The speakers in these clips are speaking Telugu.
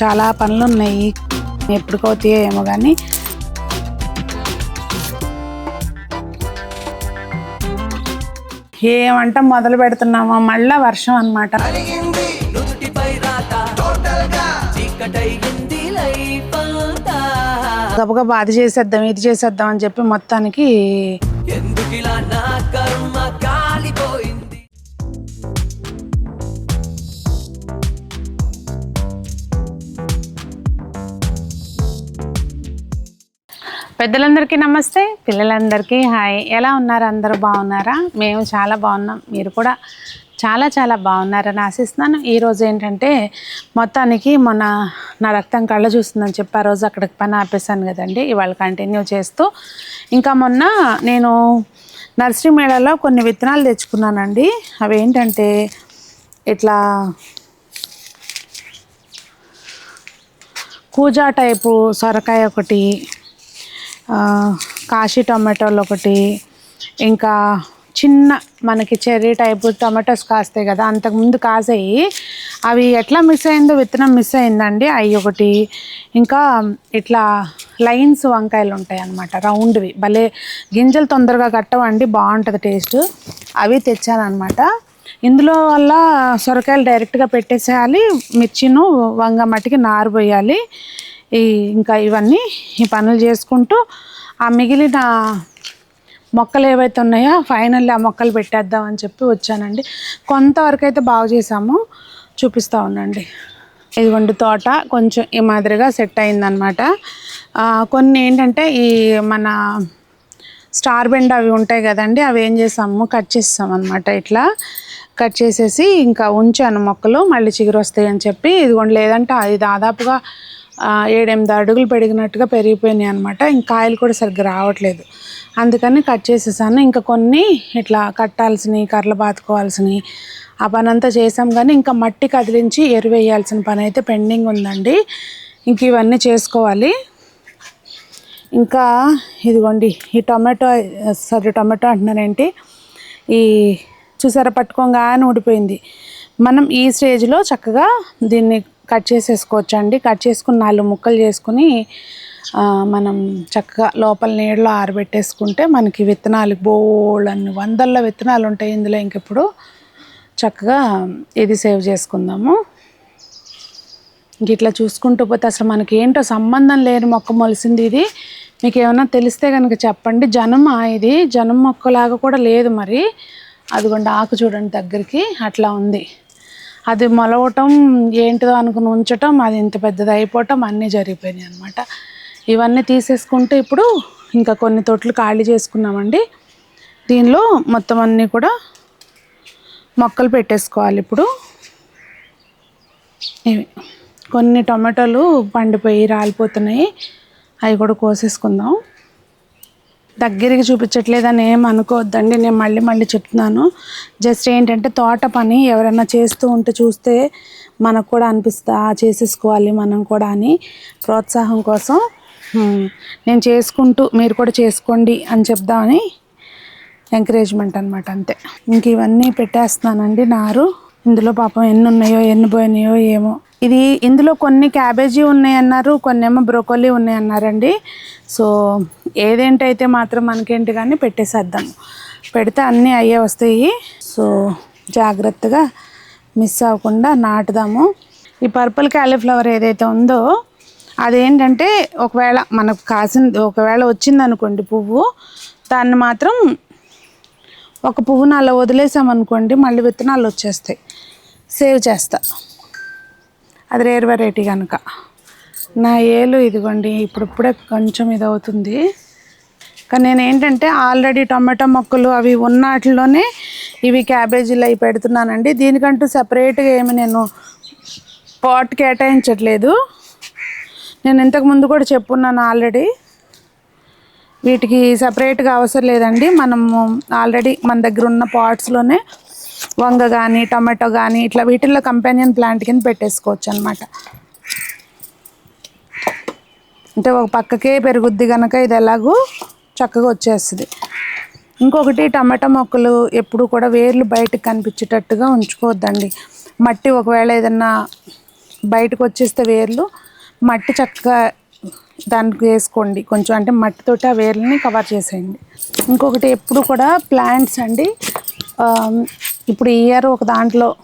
చాలా పనులు ఉన్నాయి ఎప్పటికవుతాయో ఏమో కానీ ఏమంట మొదలు పెడుతున్నామా మళ్ళా వర్షం అంతా. గబగబా అది చేసేద్దాం ఇది చేసేద్దాం అని చెప్పి మొత్తానికి ఎందుకిలా నా కర్మ పెద్దలందరికీ నమస్తే. పిల్లలందరికీ హాయ్. ఎలా ఉన్నారు? అందరూ బాగున్నారా? మేము చాలా బాగున్నాం. మీరు కూడా చాలా చాలా బాగున్నారని ఆశిస్తున్నాను. ఈరోజు ఏంటంటే మొత్తానికి మొన్న నా రక్తం కళ్ళ చూస్తుందని చెప్పి ఆ రోజు అక్కడికి పని ఆపేశాను కదండి. ఇవాళ కంటిన్యూ చేస్తూ ఇంకా మొన్న నేను నర్సరీ మేళలో కొన్ని విత్తనాలు తెచ్చుకున్నానండి. అవి ఏంటంటే ఇట్లా కూజా టైపు సొరకాయ ఒకటి కాశీ టమాటోలు ఒకటి ఇంకా చిన్న మనకి చెర్రీ టైపు టమాటోస్ కాస్తాయి కదా అంతకుముందు కాసాయి. అవి ఎట్లా మిస్ అయిందో విత్తనం మిస్ అయిందండి అవి ఒకటి. ఇంకా ఇట్లా లైన్స్ వంకాయలు ఉంటాయి అన్నమాట రౌండ్వి. భలే గింజలు తొందరగా కట్టవండి బాగుంటుంది టేస్ట్. అవి తెచ్చానమాట ఇందులో వల్ల సొరకాయలు డైరెక్ట్గా పెట్టేసేయాలి మిర్చిను వంగ మట్టికి నారు పోయాలి. ఈ ఇంకా ఇవన్నీ ఈ పనులు చేసుకుంటూ ఆ మిగిలిన మొక్కలు ఏవైతే ఉన్నాయో ఫైనల్లీ ఆ మొక్కలు పెట్టేద్దాం అని చెప్పి వచ్చానండి. కొంతవరకు అయితే బాగు చేసాము చూపిస్తూ ఉండండి. ఇదిగోండి తోట కొంచెం ఈ మాదిరిగా సెట్ అయిందనమాట. కొన్ని ఏంటంటే ఈ మన స్టార్ బెండ్ అవి ఉంటాయి కదండి అవి ఏం చేసాము కట్ చేసాం అనమాట ఇట్లా. కట్ చేసేసి ఇంకా ఉంచాను మొక్కలు మళ్ళీ చిగురు వస్తాయి అని చెప్పి ఇదిగోండి లేదంటే అది దాదాపుగా ఏడెనిమిది అడుగులు పెరిగినట్టుగా పెరిగిపోయినాయి అనమాట ఇంకా కాయలు కూడా సరిగ్గా రావట్లేదు. అందుకని కట్ చేసేసాను. ఇంకా కొన్ని ఇట్లా కట్టాల్సినవి కర్రలు బాతుకోవాల్సినవి ఆ పని అంతా చేసాం. కానీ ఇంకా మట్టి కదిలించి ఎరువేయాల్సిన పని అయితే పెండింగ్ ఉందండి. ఇంక ఇవన్నీ చేసుకోవాలి. ఇంకా ఇదిగోండి ఈ టొమాటో సారీ టొమాటో అంటున్నారేంటి? ఈ చూసారా పట్టుకోగానే ఊడిపోయింది. మనం ఈ స్టేజ్లో చక్కగా దీన్ని కట్ చేసేసుకోవచ్చు అండి కట్ చేసుకుని నాలుగు ముక్కలు చేసుకుని మనం చక్కగా లోపల నీడలో ఆరబెట్టేసుకుంటే మనకి విత్తనాలు బోళ్ళన్ని వందల్లో విత్తనాలు ఉంటాయి ఇందులో ఇంకెప్పుడు. చక్కగా ఇది సేవ్ చేసుకుందాము. ఇట్లా చూసుకుంటూ పోతే అసలు మనకి ఏంటో సంబంధం లేని మొక్క మొలిసింది ఇది. మీకు ఏమైనా తెలిస్తే కనుక చెప్పండి. జనం ఇది. జనం మొక్కలాగా కూడా లేదు మరి. అదిగోండి ఆకు చూడండి దగ్గరికి. అట్లా ఉంది. అది మొలవటం ఏంటిదో అనుకుని ఉంచటం అది ఇంత పెద్దది అయిపోవటం అన్నీ జరిగిపోయినాయి అనమాట ఇవన్నీ తీసేసుకుంటే ఇప్పుడు ఇంకా కొన్ని తొట్లు ఖాళీ చేసుకున్నామండి. దీనిలో మొత్తం అన్నీ కూడా మొక్కలు పెట్టేసుకోవాలి ఇప్పుడు. ఇవి కొన్ని టొమాటోలు పండిపోయి రాలిపోతున్నాయి. అవి కూడా కోసేసుకుందాం. దగ్గరికి చూపించట్లేదని ఏం అనుకోవద్దండి. నేను మళ్ళీ మళ్ళీ చెప్తున్నాను. జస్ట్ ఏంటంటే తోట పని ఎవరైనా చేస్తూ ఉంటే చూస్తే మనకు కూడా అనిపిస్తా "ఆ, చేసేసుకోవాలి మనం కూడా అని ప్రోత్సాహం కోసం. నేను చేసుకుంటూ మీరు కూడా చేసుకోండి అని చెప్దామని ఎంకరేజ్మెంట్ అనమాట అంతే. ఇంక ఇవన్నీ పెట్టేస్తున్నానండి నారు. ఇందులో పాపం ఎన్ని ఉన్నాయో ఎన్ని పోయినాయో ఏమో. ఇది ఇందులో కొన్ని క్యాబేజీ ఉన్నాయన్నారు కొన్ని ఏమో బ్రోకోలీ ఉన్నాయన్నారండి. సో ఏదేంటైతే మాత్రం మనకేంటి కానీ పెట్టేసేద్దాం. పెడితే అన్నీ అయ్యే వస్తాయి. సో జాగ్రత్తగా మిస్ అవ్వకుండా నాటుదాము. ఈ పర్పుల్ క్యాలీఫ్లవర్ ఏదైతే ఉందో అదేంటంటే ఒకవేళ మనకు కాసిన ఒకవేళ వచ్చిందనుకోండి పువ్వు దాన్ని మాత్రం ఒక పువ్వును అలా వదిలేసామనుకోండి మళ్ళీ విత్తనాలు వచ్చేస్తాయి. సేవ్ చేస్తా. అది రేర్ వెరైటీ కనుక నా ఏలు ఇదిగోండి ఇప్పుడిప్పుడే కొంచెం ఇది అవుతుంది కానీ నేను ఏంటంటే ఆల్రెడీ టమాటా మొక్కలు అవి ఉన్న వాటిలోనే ఇవి క్యాబేజీలు అవి పెడుతున్నానండి. దీనికంటూ సపరేట్గా ఏమి నేను పాట్ కేటాయించట్లేదు. నేను ఇంతకు ముందు కూడా చెప్పున్నాను ఆల్రెడీ. వీటికి సపరేట్గా అవసరం లేదండి. మనము ఆల్రెడీ మన దగ్గర ఉన్న పాట్స్లోనే వంగ కానీ టమాటో కానీ ఇట్లా వీటిల్లో కంపానియన్ ప్లాంట్ కింద పెట్టేసుకోవచ్చు అనమాట అంటే ఒక పక్కకే పెరుగుద్ది కనుక ఇది ఎలాగూ చక్కగా వచ్చేస్తుంది. ఇంకొకటి టమాటా మొక్కలు ఎప్పుడు కూడా వేర్లు బయటకు కనిపించేటట్టుగా ఉంచుకోవద్దండి. మట్టి ఒకవేళ ఏదన్నా బయటకు వచ్చేస్తే వేర్లు మట్టి చక్కగా దానికి వేసుకోండి. కొంచెం అంటే మట్టితోటి ఆ వేర్లని కవర్ చేసేయండి. ఇంకొకటి ఎప్పుడు కూడా ప్లాంట్స్ అండి ఇప్పుడు ఈ ఇయర్ ఒక దాంట్లో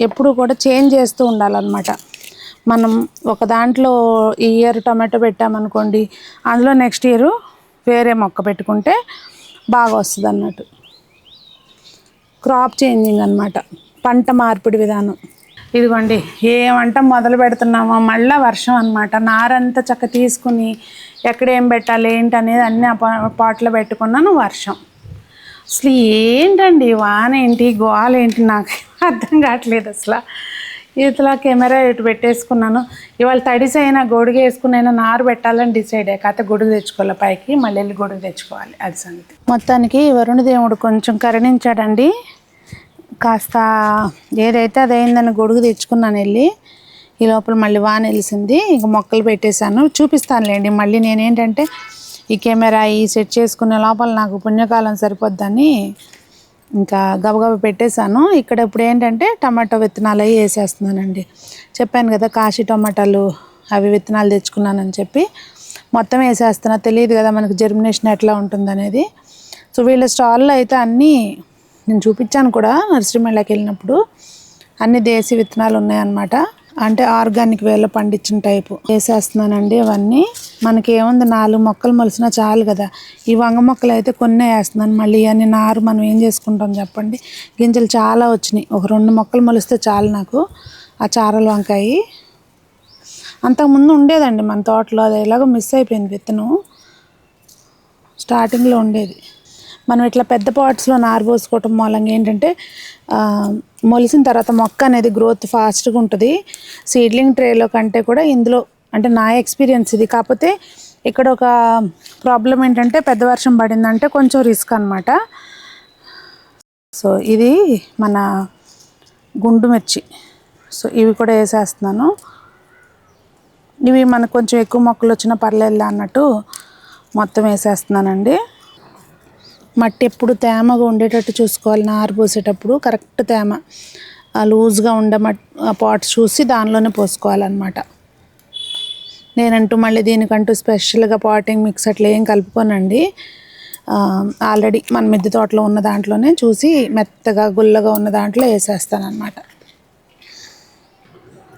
ఎప్పుడు కూడా చేంజ్ చేస్తూ ఉండాలన్నమాట. మనం ఒక దాంట్లో ఈ ఇయర్ టమాటో పెట్టామనుకోండి అందులో నెక్స్ట్ ఇయర్ వేరే మొక్క పెట్టుకుంటే బాగా వస్తుంది అన్నట్టు. క్రాప్ చేంజింగ్ అనమాట పంట మార్పిడి విధానం. ఇదిగోండి ఏమంట మొదలు పెడుతున్నామో మళ్ళీ వర్షం అన్నమాట. నారంతా చక్క తీసుకుని ఎక్కడ ఏం పెట్టాలి ఏంటి అనేది అన్ని ఆ పా- పెట్టుకున్నాను వర్షం. అసలు ఏంటండి? వాన ఏంటి గోల ఏంటి నాకు అర్థం కావట్లేదు అసలు. ఇట్లా కెమెరా ఇటు పెట్టేసుకున్నాను? ఇవాళ తడిసి అయినా గొడుగు వేసుకునైనా నారు పెట్టాలని డిసైడ్ అయ్యా. కాకపోతే గొడుగు తెచ్చుకోవాలి పైకి? మళ్ళీ వెళ్ళి గొడుగు తెచ్చుకోవాలి. అది సంగతి. మొత్తానికి వరుణ దేవుడు కొంచెం కరుణించాడండి. కాస్త ఏదైతే అదైందని గొడుగు తెచ్చుకున్నాను వెళ్ళి ఈ లోపల మళ్ళీ వాన వెలిసింది. ఇంక మొక్కలు పెట్టేశాను. చూపిస్తానులేండి. మళ్ళీ నేనేంటంటే ఈ కెమెరా ఈ సెట్ చేసుకునే లోపల నాకు పుణ్యకాలం సరిపోద్దని ఇంకా గబగబ పెట్టేశాను. ఇక్కడ ఇప్పుడు ఏంటంటే టమాటో విత్తనాలు అవి వేసేస్తున్నానండి. చెప్పాను కదా కాశీ టమాటాలు అవి విత్తనాలు తెచ్చుకున్నానని చెప్పి. మొత్తం వేసేస్తున్నా. తెలియదు కదా మనకు జర్మినేషన్ ఎట్లా ఉంటుందనేది. సో వీళ్ళ స్టాల్లో అయితే అన్నీ నేను చూపించాను కూడా నర్సరీ మేళకి వెళ్ళినప్పుడు. అన్ని దేశీ విత్తనాలు ఉన్నాయన్నమాట. అంటే ఆర్గానిక్ వేలో పండించిన టైపు వేసేస్తున్నానండి అవన్నీ. మనకి ఏముంది నాలుగు మొక్కలు మొలిసినా చాలు కదా. ఈ వంగ మొక్కలు అయితే కొన్నే వేస్తున్నాను. మళ్ళీ ఇవన్నీ నారు మనం ఏం చేసుకుంటాం చెప్పండి. గింజలు చాలా వచ్చినాయి. ఒక రెండు మొక్కలు మొలిస్తే చాలు నాకు ఆ చారల వంకాయ. అంతకుముందు ఉండేదండి మన తోటలో. అది ఎలాగో మిస్ అయిపోయింది విత్తనం. స్టార్టింగ్లో ఉండేది. మనం ఇట్లా పెద్ద పాట్స్లో నారు పోసుకోవటం మూలంగా ఏంటంటే మొలిసిన తర్వాత మొక్క అనేది గ్రోత్ ఫాస్ట్గా ఉంటుంది. సీడ్లింగ్ ట్రేలో కంటే కూడా ఇందులో అంటే నా ఎక్స్పీరియన్స్ ఇది. కాకపోతే ఇక్కడ ఒక ప్రాబ్లం ఏంటంటే పెద్ద వర్షం పడిందంటే కొంచెం రిస్క్ అనమాట సో ఇది మన గుండు మిర్చి. సో ఇవి కూడా వేసేస్తున్నాను. ఇవి మనకు కొంచెం ఎక్కువ మొక్కలు వచ్చినా పర్లేదు అన్నట్టు మొత్తం వేసేస్తున్నానండి. మట్టి ఎప్పుడు తేమగా ఉండేటట్టు చూసుకోవాలి. నారు పోసేటప్పుడు కరెక్ట్ తేమ. లూజ్గా ఉండే మట్ పాట్స్ చూసి దానిలోనే పోసుకోవాలన్నమాట. నేనంటూ మళ్ళీ దీనికంటూ స్పెషల్గా పాటింగ్ మిక్స్ అట్లా ఏం కలుపుకోనండి. ఆల్రెడీ మన మిద్దె తోటలో ఉన్న దాంట్లోనే చూసి మెత్తగా గుల్లగా ఉన్న దాంట్లో వేసేస్తానమాట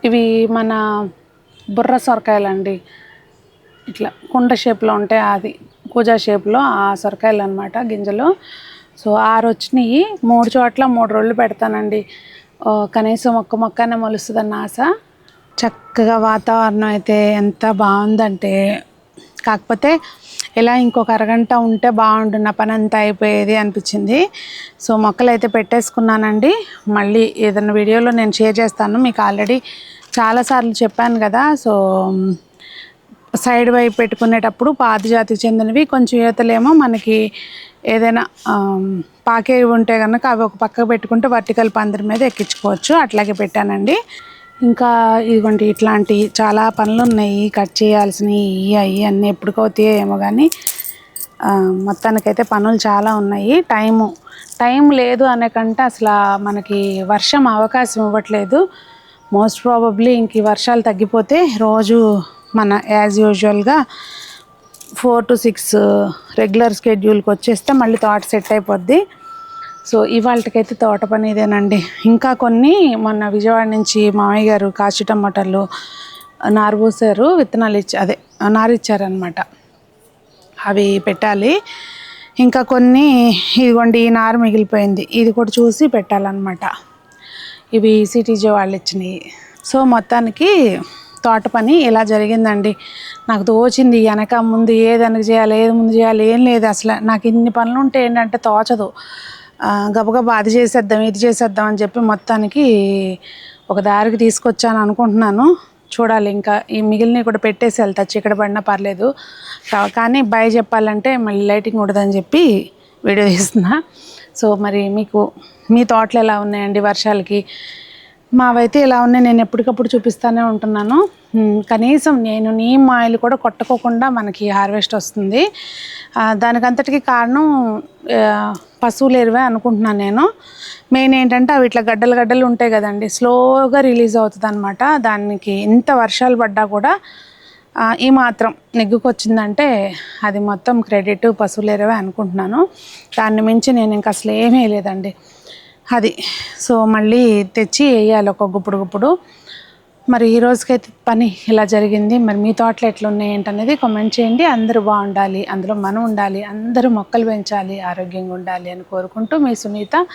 ఇవి మన బుర్ర సొరకాయలండి. ఇట్లా కుండ షేప్లో ఉంటాయి అది పూజా షేప్లో ఆ సొరకాయలు అనమాట గింజలు. సో ఆరు వచ్చినాయి మూడు చోట్ల మూడు రోజులు పెడతానండి. కనీసం ఒక్క మొక్కనే మొలుస్తుందని ఆశ. చక్కగా వాతావరణం అయితే ఎంత బాగుందంటే కాకపోతే ఇలా ఇంకొక అరగంట ఉంటే బాగుండు నా పని అంతా అయిపోయేది అనిపించింది. సో మొక్కలు అయితే పెట్టేసుకున్నానండి. మళ్ళీ ఏదైనా వీడియోలో నేను షేర్ చేస్తాను. మీకు ఆల్రెడీ చాలాసార్లు చెప్పాను కదా. సో సైడ్ వైపు పెట్టుకునేటప్పుడు పాతిజాతికి చెందినవి కొంచెం ఈతలేమో మనకి ఏదైనా పాకేవి ఉంటే కనుక అవి ఒక పక్కకు పెట్టుకుంటే వర్టికల్ పందిరి మీద ఎక్కించుకోవచ్చు. అట్లాగే పెట్టానండి. ఇంకా ఇదిగోండి ఇట్లాంటి చాలా పనులు ఉన్నాయి. కట్ చేయాల్సినవి ఇవి అవి అన్నీ ఎప్పటికవుతాయో ఏమో కానీ మొత్తానికైతే పనులు చాలా ఉన్నాయి. టైము టైం లేదు అనే కంటే అసలు మనకి వర్షం అవకాశం ఇవ్వట్లేదు. మోస్ట్ ప్రాబబ్లీ ఇంక వర్షాలు తగ్గిపోతే రోజు మన యాజ్ యూజువల్గా ఫోర్ టు సిక్స్ రెగ్యులర్ స్కెడ్యూల్కి వచ్చేస్తే మళ్ళీ తోట సెట్ అయిపోద్ది. సో ఇవాళకైతే తోట పని ఇదేనండి. ఇంకా కొన్ని మొన్న విజయవాడ నుంచి మామయ్య గారు కాచి టమాటాలు నారుబోసారు విత్తనాలు ఇచ్చి అదే నారిచ్చారనమాట అవి పెట్టాలి. ఇంకా కొన్ని ఇదిగోండి ఈ నారు మిగిలిపోయింది. ఇది కూడా చూసి పెట్టాలన్నమాట. ఇవి సిటీజీ వాళ్ళు ఇచ్చినవి. సో మొత్తానికి తోట పని ఇలా జరిగిందండి. నాకు తోచింది వెనక ముందు ఏది వెనక చేయాలి ఏది ముందు చేయాలి ఏం లేదు అసలు. నాకు ఇన్ని పనులు ఉంటే ఏంటంటే తోచదు. గబగబా అది చేసేద్దాం ఇది చేసేద్దాం అని చెప్పి మొత్తానికి ఒక దారికి తీసుకొచ్చాను అనుకుంటున్నాను. చూడాలి ఇంకా ఈ మిగిలినవి కూడా పెట్టేసి వెళ్తా చీకటి పడినా పర్లేదు. కానీ బయ చెప్పాలంటే మళ్ళీ లైటింగ్ ఉండదని చెప్పి వీడియో తీస్తున్నా. సో మరి మీకు మీ తోటలు ఎలా ఉన్నాయండి వర్షాలకి? మావైతే ఇలా ఉన్నాయి నేను ఎప్పటికప్పుడు చూపిస్తూనే ఉంటున్నాను. కనీసం నేను నీమ్ ఆయిల్ కూడా కొట్టుకోకుండా మనకి హార్వెస్ట్ వస్తుంది. దానికంతటికి కారణం పశువులు ఎరువే అనుకుంటున్నాను నేను. మెయిన్ ఏంటంటే అవి ఇట్లా గడ్డలు గడ్డలు ఉంటాయి కదండి స్లోగా రిలీజ్ అవుతుంది అనమాట దానికి ఎంత వర్షాలు పడ్డా కూడా ఈ మాత్రం నెగ్గుకొచ్చిందంటే అది మొత్తం క్రెడిట్ పశువులు ఎరువే అనుకుంటున్నాను. దాన్ని మించి నేను ఇంకా అసలు ఏమీ లేదండి అది. సో మళ్ళీ తెచ్చి వేయాలి ఒక గుప్పుడు గుప్పుడు. మరి ఈ రోజుకైతే పని ఇలా జరిగింది. మరి మీ తోటలు ఎట్లున్నాయి ఏంటనేది కామెంట్ చేయండి. అందరూ బాగుండాలి. అందులో మనం ఉండాలి. అందరూ మొక్కలు పెంచాలి. ఆరోగ్యంగా ఉండాలి అని కోరుకుంటూ మీ సునీత.